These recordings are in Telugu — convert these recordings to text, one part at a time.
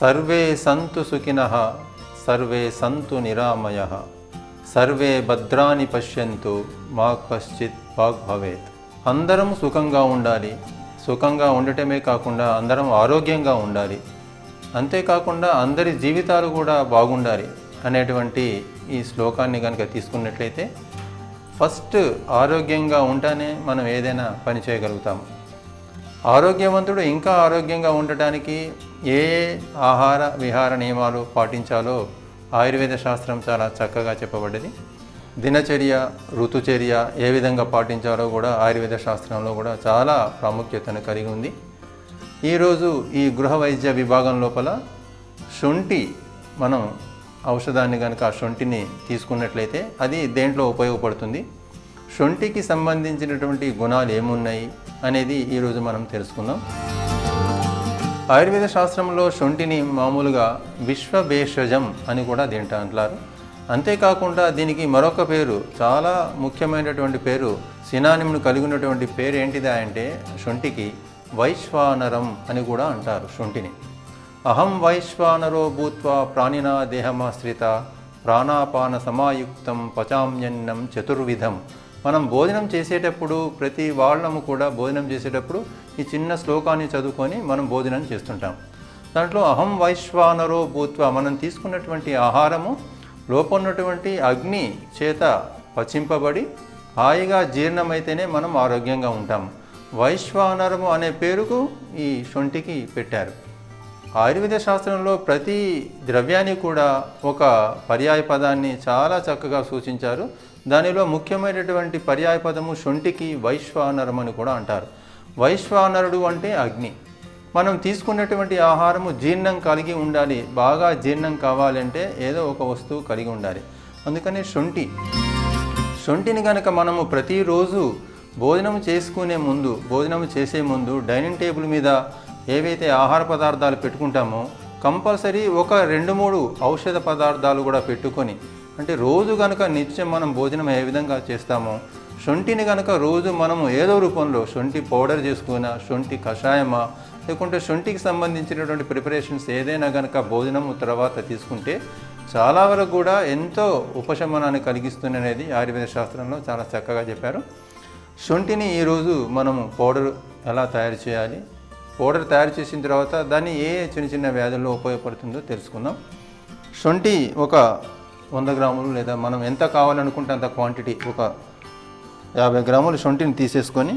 సర్వే సంతు సుఖిన సర్వే సంతు నిరామయ సర్వే భద్రాని పశ్యంతు మా కశ్చిత్ వాగ్ భవేత్. అందరం సుఖంగా ఉండాలి. సుఖంగా ఉండటమే కాకుండా అందరం ఆరోగ్యంగా ఉండాలి. అంతేకాకుండా అందరి జీవితాలు కూడా బాగుండాలి అనేటువంటి ఈ శ్లోకాన్ని కనుక తీసుకున్నట్లయితే ఫస్ట్ ఆరోగ్యంగా ఉంటేనే మనం ఏదైనా పని చేయగలుగుతాము. ఆరోగ్యవంతుడు ఇంకా ఆరోగ్యంగా ఉండటానికి ఏ ఆహార విహార నియమాలు పాటించాలో ఆయుర్వేద శాస్త్రం చాలా చక్కగా చెప్పబడ్డది. దినచర్య ఋతుచర్య ఏ విధంగా పాటించాలో కూడా ఆయుర్వేద శాస్త్రంలో కూడా చాలా ప్రాముఖ్యతను కలిగి ఉంది. ఈరోజు ఈ గృహ వైద్య విభాగం లోపల శొంఠి మనం ఔషధాన్ని కనుక ఆ శొంఠిని తీసుకున్నట్లయితే అది దేంట్లో ఉపయోగపడుతుంది? శొంఠికి సంబంధించినటువంటి గుణాలు ఏమున్నాయి అనేది ఈరోజు మనం తెలుసుకుందాం. ఆయుర్వేద శాస్త్రంలో శొంఠిని మామూలుగా విశ్వభేషజం అని కూడా దీంట్లో అంటారు. అంతేకాకుండా దీనికి మరొక పేరు చాలా ముఖ్యమైనటువంటి పేరు సినానిమ్ను కలిగినటువంటి పేరు ఏంటిదా అంటే శొంఠికి వైశ్వానరం అని కూడా అంటారు శొంఠిని అహం వైశ్వానరో భూత్వా ప్రాణినా దేహమాశ్రిత ప్రాణాపాన సమాయుక్తం పచామ్యన్నం చతుర్విధం మనం భోజనం చేసేటప్పుడు ప్రతి వాళ్ళము కూడా భోజనం చేసేటప్పుడు ఈ చిన్న శ్లోకాన్ని చదువుకొని మనం భోజనం చేస్తుంటాం. దాంట్లో అహం వైశ్వానరో భూత్వ మనం తీసుకున్నటువంటి ఆహారము లోపన్నటువంటి అగ్ని చేత పచింపబడి హాయిగా జీర్ణమైతేనే మనం ఆరోగ్యంగా ఉంటాం. వైశ్వానరము అనే పేరుకు ఈ శొంఠికి పెట్టారు. ఆయుర్వేద శాస్త్రంలో ప్రతి ద్రవ్యాన్ని కూడా ఒక పర్యాయ పదాన్ని చాలా చక్కగా సూచించారు. దానిలో ముఖ్యమైనటువంటి పర్యాయ పదము శొంఠికి వైశ్వానరం అని కూడా అంటారు. వైశ్వానరుడు అంటే అగ్ని. మనం తీసుకున్నటువంటి ఆహారము జీర్ణం కలిగి ఉండాలి. బాగా జీర్ణం కావాలంటే ఏదో ఒక వస్తువు కలిగి ఉండాలి. అందుకని శొంఠి. శొంఠిని కనుక మనము ప్రతిరోజు భోజనం చేసుకునే ముందు భోజనం చేసే ముందు డైనింగ్ టేబుల్ మీద ఏవైతే ఆహార పదార్థాలు పెట్టుకుంటామో కంపల్సరీ ఒక రెండు మూడు ఔషధ పదార్థాలు కూడా పెట్టుకొని అంటే రోజు కనుక నిత్యం మనం భోజనం ఏ విధంగా చేస్తామో శొంఠిని కనుక రోజు మనము ఏదో రూపంలో శొంఠి పౌడర్ చేసుకున్నా శొంఠి కషాయమా లేకుంటే శొంఠికి సంబంధించినటువంటి ప్రిపరేషన్స్ ఏదైనా కనుక భోజనం తర్వాత తీసుకుంటే చాలా వరకు కూడా ఎంతో ఉపశమనాన్ని కలిగిస్తుంది అనేది ఆయుర్వేద శాస్త్రంలో చాలా చక్కగా చెప్పారు. శొంఠిని ఈరోజు మనము పౌడర్ ఎలా తయారు చేయాలి పౌడర్ తయారు చేసిన తర్వాత దాన్ని ఏ చిన్న చిన్న వ్యాధుల్లో ఉపయోగపడుతుందో తెలుసుకుందాం. శొంఠి ఒక వంద గ్రాములు లేదా మనం ఎంత కావాలనుకుంటే అంత క్వాంటిటీ ఒక యాభై గ్రాములు శొంఠిని తీసేసుకొని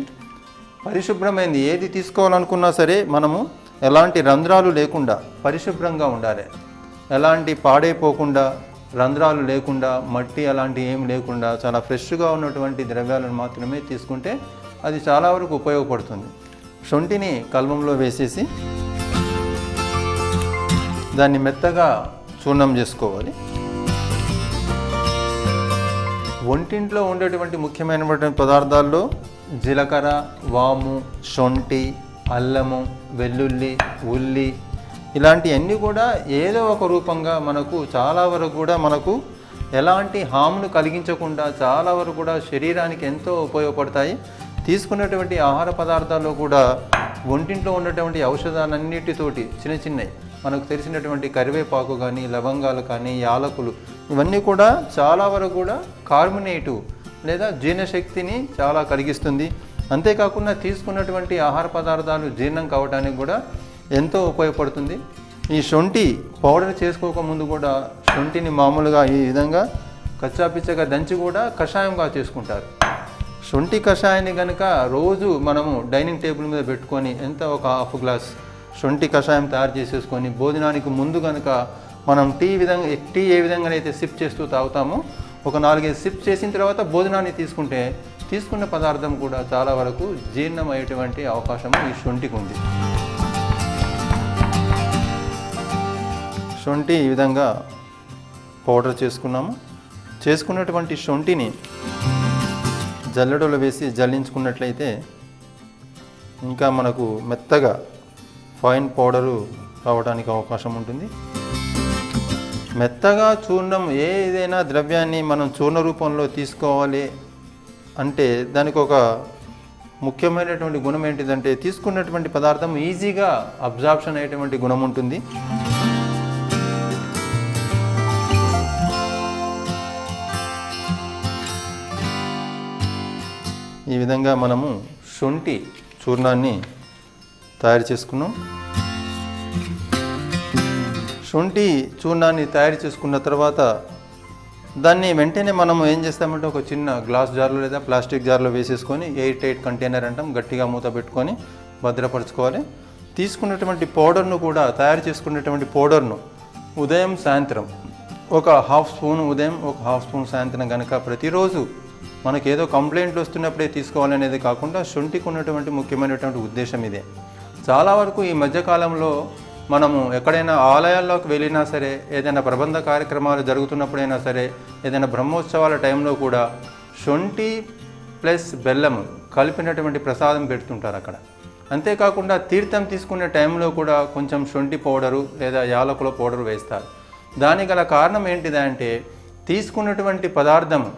పరిశుభ్రమైంది. ఏది తీసుకోవాలనుకున్నా సరే మనము ఎలాంటి రంధ్రాలు లేకుండా పరిశుభ్రంగా ఉండాలి. ఎలాంటి పాడైపోకుండా రంధ్రాలు లేకుండా మట్టి అలాంటి ఏం లేకుండా చాలా ఫ్రెష్గా ఉన్నటువంటి ద్రవ్యాలను మాత్రమే తీసుకుంటే అది చాలా వరకు ఉపయోగపడుతుంది. శొంఠిని కల్మంలో వేసేసి దాన్ని మెత్తగా చూర్ణం చేసుకోవాలి. వంటింట్లో ఉండేటువంటి ముఖ్యమైనటువంటి పదార్థాల్లో జీలకర్ర వాము శొంఠి అల్లము వెల్లుల్లి ఉల్లి ఇలాంటివన్నీ కూడా ఏదో ఒక రూపంగా మనకు చాలా వరకు కూడా మనకు ఎలాంటి హామ్ను కలిగించకుండా చాలా వరకు కూడా శరీరానికి ఎంతో ఉపయోగపడతాయి. తీసుకున్నటువంటి ఆహార పదార్థాల్లో కూడా ఒంటింట్లో ఉన్నటువంటి ఔషధాలన్నిటితోటి చిన్న చిన్నవి మనకు తెలిసినటువంటి కరివేపాకు కానీ లవంగాలు కానీ యాలకులు ఇవన్నీ కూడా చాలా వరకు కూడా కార్బొనేటివ్ లేదా జీర్ణశక్తిని చాలా కలిగిస్తుంది. అంతేకాకుండా తీసుకున్నటువంటి ఆహార పదార్థాలు జీర్ణం కావడానికి కూడా ఎంతో ఉపయోగపడుతుంది. ఈ శొంఠి పౌడర్ చేసుకోకముందు కూడా శొంఠిని మామూలుగా ఈ విధంగా కచ్చాపిచ్చగా దంచి కూడా కషాయంగా చేసుకుంటారు. శొంఠి కషాయాన్ని కనుక రోజు మనము డైనింగ్ టేబుల్ మీద పెట్టుకొని ఎంత ఒక హాఫ్ గ్లాస్ శొంఠి కషాయం తయారు చేసేసుకొని భోజనానికి ముందు కనుక మనం టీ విధంగా టీ ఏ విధంగా అయితే సిప్ చేస్తూ తాగుతామో ఒక నాలుగైదు సిప్ చేసిన తర్వాత భోజనాన్ని తీసుకుంటే తీసుకున్న పదార్థం కూడా చాలా వరకు జీర్ణం అయ్యేటువంటి అవకాశం ఈ శొంఠికి ఉంది. శొంఠి ఈ విధంగా పౌడర్ చేసుకున్నాము. చేసుకున్నటువంటి శొంఠిని జల్లెడలో వేసి జల్లించుకున్నట్లయితే ఇంకా మనకు మెత్తగా ఫైన్ పౌడరు రావడానికి అవకాశం ఉంటుంది. మెత్తగా చూర్ణం ఏదైనా ద్రవ్యాన్ని మనం చూర్ణ రూపంలో తీసుకోవాలి అంటే దానికి ఒక ముఖ్యమైనటువంటి గుణం ఏంటిదంటే తీసుకున్నటువంటి పదార్థం ఈజీగా అబ్జార్ప్షన్ అయ్యేటువంటి గుణం ఉంటుంది. ఈ విధంగా మనము శొంఠి చూర్ణాన్ని తయారు చేసుకున్నాం. శొంఠి చూర్ణాన్ని తయారు చేసుకున్న తర్వాత దాన్ని వెంటనే మనం ఏం చేస్తామంటే ఒక చిన్న గ్లాస్ జార్లో లేదా ప్లాస్టిక్ జార్లో వేసేసుకొని ఎయిట్ ఎయిట్ కంటైనర్ అంటాం గట్టిగా మూత పెట్టుకొని భద్రపరచుకోవాలి. తీసుకున్నటువంటి పౌడర్ను కూడా తయారు చేసుకున్నటువంటి పౌడర్ను ఉదయం సాయంత్రం ఒక హాఫ్ స్పూన్ ఉదయం ఒక హాఫ్ స్పూన్ సాయంత్రం కనుక ప్రతిరోజు మనకి ఏదో కంప్లైంట్లు వస్తున్నప్పుడే తీసుకోవాలనేది కాకుండా శొంఠికి ఉన్నటువంటి ముఖ్యమైనటువంటి ఉద్దేశం ఇదే. చాలా వరకు ఈ మధ్యకాలంలో మనము ఎక్కడైనా ఆలయాల్లోకి వెళ్ళినా సరే ఏదైనా ప్రబంధ కార్యక్రమాలు జరుగుతున్నప్పుడైనా సరే ఏదైనా బ్రహ్మోత్సవాల టైంలో కూడా శొంఠి ప్లస్ బెల్లము కలిపినటువంటి ప్రసాదం పెడుతుంటారు అక్కడ. అంతేకాకుండా తీర్థం తీసుకునే టైంలో కూడా కొంచెం శొంఠి పౌడరు లేదా యాలకుల పౌడరు వేస్తారు. దానికి గల కారణం ఏంటిదంటే తీసుకున్నటువంటి పదార్థం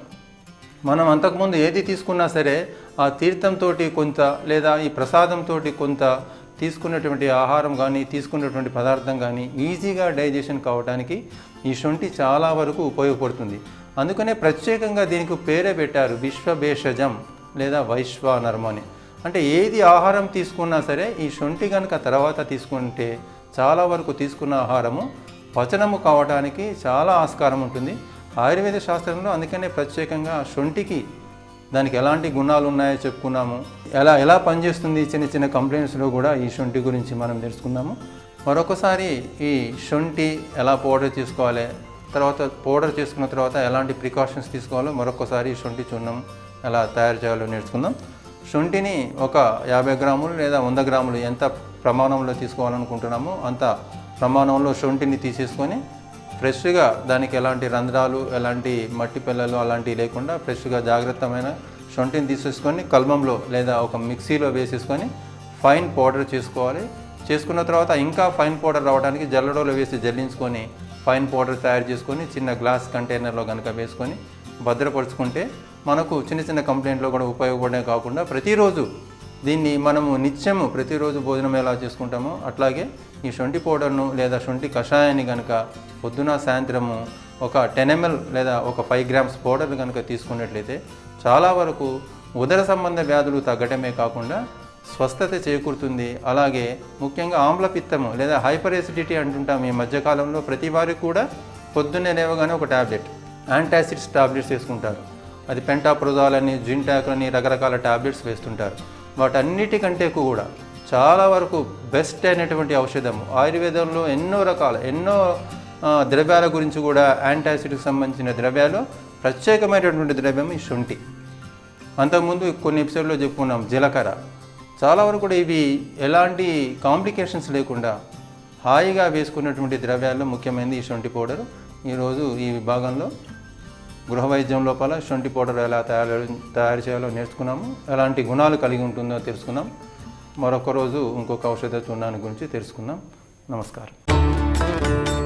మనం అంతకుముందు ఏది తీసుకున్నా సరే ఆ తీర్థంతో కొంత లేదా ఈ ప్రసాదంతో కొంత తీసుకున్నటువంటి ఆహారం కానీ తీసుకున్నటువంటి పదార్థం కానీ ఈజీగా డైజెషన్ కావడానికి ఈ శొంఠి చాలా వరకు ఉపయోగపడుతుంది. అందుకనే ప్రత్యేకంగా దీనికి పేరే పెట్టారు విశ్వభేషజం లేదా వైశ్వానర్మ అని అంటే ఏది ఆహారం తీసుకున్నా సరే ఈ శొంఠి కనుక తర్వాత తీసుకుంటే చాలా వరకు తీసుకున్న ఆహారము పచనము కావడానికి చాలా ఆస్కారం ఉంటుంది. ఆయుర్వేద శాస్త్రంలో అందుకనే ప్రత్యేకంగా శొంఠికి దానికి ఎలాంటి గుణాలు ఉన్నాయో చెప్పుకున్నాము. ఎలా ఎలా పనిచేస్తుంది చిన్న చిన్న కంప్లైంట్స్లో కూడా ఈ శొంఠి గురించి మనం తెలుసుకుందాము. మరొకసారి ఈ శొంఠి ఎలా పౌడర్ చేసుకోవాలి తర్వాత పౌడర్ చేసుకున్న తర్వాత ఎలాంటి ప్రికాషన్స్ తీసుకోవాలో మరొకసారి ఈ శొంఠి చూర్ణం ఎలా తయారు చేయాలో నేర్చుకుందాం. శొంఠిని ఒక యాభై గ్రాములు లేదా వంద గ్రాములు ఎంత ప్రమాణంలో తీసుకోవాలనుకుంటున్నామో అంత ప్రమాణంలో శొంఠిని తీసేసుకొని ఫ్రెష్గా దానికి ఎలాంటి రంధ్రాలు ఎలాంటి మట్టి పిల్లలు అలాంటివి లేకుండా ఫ్రెష్గా జాగ్రత్తమైన శొంఠిని తీసేసుకొని కల్మంలో లేదా ఒక మిక్సీలో వేసేసుకొని ఫైన్ పౌడర్ చేసుకోవాలి. చేసుకున్న తర్వాత ఇంకా ఫైన్ పౌడర్ రావడానికి జల్లడోలో వేసి జల్లించుకొని ఫైన్ పౌడర్ తయారు చేసుకొని చిన్న గ్లాస్ కంటైనర్లో కనుక వేసుకొని భద్రపరుచుకుంటే మనకు చిన్న చిన్న కంప్లైంట్లో కూడా ఉపయోగపడే కాకుండా ప్రతిరోజు దీన్ని మనము నిత్యము ప్రతిరోజు భోజనం ఎలా చేసుకుంటామో అట్లాగే ఈ శొంఠి పౌడర్ను లేదా శొంఠి కషాయాన్ని కనుక పొద్దున సాయంత్రము ఒక టెన్ ఎంఎల్ లేదా ఒక ఫైవ్ గ్రామ్స్ పౌడర్ కనుక తీసుకున్నట్లయితే చాలా వరకు ఉదర సంబంధ వ్యాధులు తగ్గటమే కాకుండా స్వస్థత చేకూరుతుంది. అలాగే ముఖ్యంగా ఆమ్లపిత్తము లేదా హైపర్ ఎసిడిటీ అంటుంటాం ఈ మధ్యకాలంలో ప్రతి వారికి కూడా పొద్దున్నే లేవగానే ఒక ట్యాబ్లెట్ యాంటాసిడ్స్ టాబ్లెట్స్ వేసుకుంటారు. అది పెంటాప్రోజాల్ అని జింటాక్ అని రకరకాల టాబ్లెట్స్ వేస్తుంటారు. వాటన్నిటికంటే కూడా చాలా వరకు బెస్ట్ అయినటువంటి ఔషధం ఆయుర్వేదంలో ఎన్నో రకాల ఎన్నో ద్రవ్యాల గురించి కూడా యాంటాసిడ్కి సంబంధించిన ద్రవ్యాలు ప్రత్యేకమైనటువంటి ద్రవ్యం ఈ శొంఠి. అంతకుముందు కొన్ని ఎపిసోడ్లో చెప్పుకున్నాం జీలకర్ర. చాలా వరకు కూడా ఇవి ఎలాంటి కాంప్లికేషన్స్ లేకుండా హాయిగా వేసుకున్నటువంటి ద్రవ్యాల్లో ముఖ్యమైనది ఈ శొంఠి పౌడర్. ఈరోజు ఈ విభాగంలో గృహ వైద్యం లోపల శొంఠి పౌడర్ ఎలా తయారు తయారు చేయాలో నేర్చుకున్నాము. ఎలాంటి గుణాలు కలిగి ఉంటుందో తెలుసుకున్నాం. మరొక రోజు ఇంకొక ఔషధ చూర్ణాన్ని గురించి తెలుసుకుందాం. నమస్కారం.